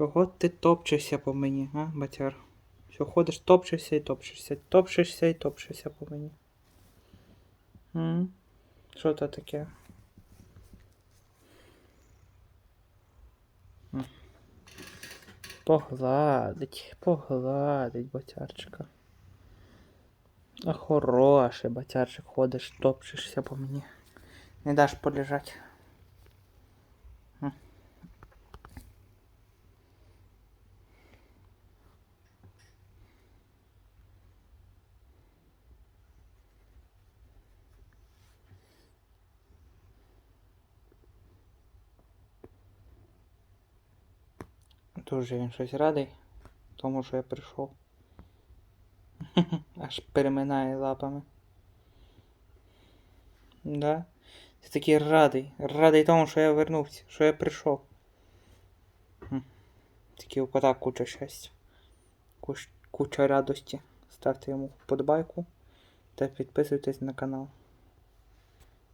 Чого ти топчешся по мені, а, батяр? Що ходиш, топчешся і топчешся, топчешся і топчешся по мені. М? Що це таке? М. Погладить, погладить батярчика. А хороший батярчик ходиш, топчешся по мені. Не даш полежать. Дуже він щось радий, тому що я прийшов. Аж переминає лапами. Да? Ти такий радий. Радий тому, що я вернувся, що я прийшов. Такий у куча щастя. Куч- Куча радості. Ставте йому вподобайку та підписуйтесь на канал.